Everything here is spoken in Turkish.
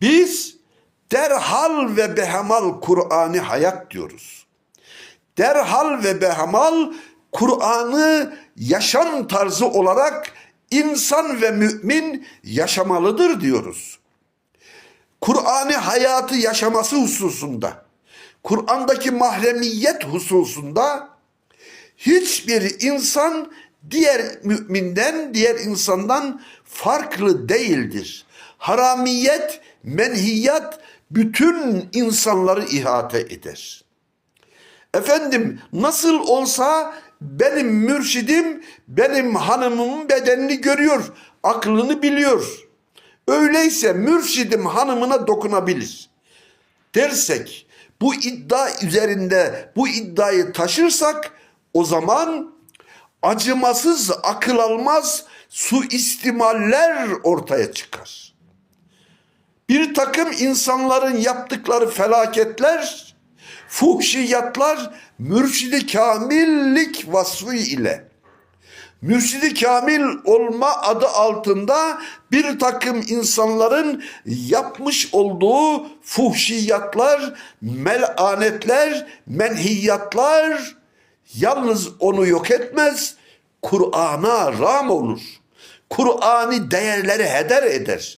Biz derhal ve behemal Kur'an'ı hayat diyoruz. Derhal ve behemal Kur'an'ı yaşam tarzı olarak insan ve mümin yaşamalıdır diyoruz. Kur'an'ı hayatı yaşaması hususunda, Kur'an'daki mahremiyet hususunda hiçbir insan diğer müminden, diğer insandan farklı değildir. Haramiyet, menhiyat bütün insanları ihate eder. Efendim nasıl olsa benim mürşidim benim hanımımın bedenini görüyor, aklını biliyor. Öyleyse mürşidim hanımına dokunabilir dersek, bu iddia üzerinde bu iddiayı taşırsak o zaman acımasız, akıl almaz suistimaller ortaya çıkar. Bir takım insanların yaptıkları felaketler, fuhşiyatlar mürşidi kamillik vasfı ile mürşidi kamil olma adı altında bir takım insanların yapmış olduğu fuhşiyatlar, melanetler, menhiyatlar yalnız onu yok etmez, Kur'an'a ram olur. Kur'an'ı değerleri heder eder.